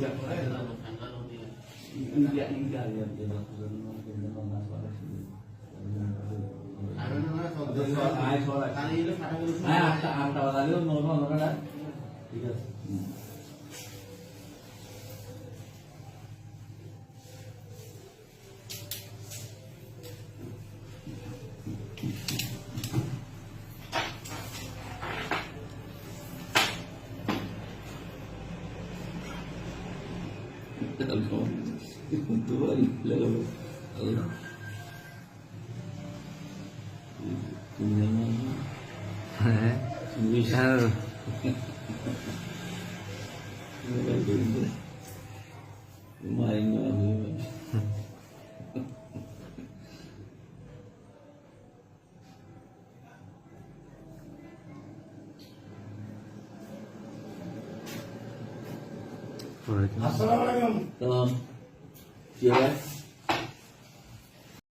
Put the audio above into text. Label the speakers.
Speaker 1: India,
Speaker 2: India, ya, ঠিক আছে Allah Tuhan Allah Allah punya mana eh misal Lumayan lah
Speaker 1: আসসালামু
Speaker 2: আলাইকুম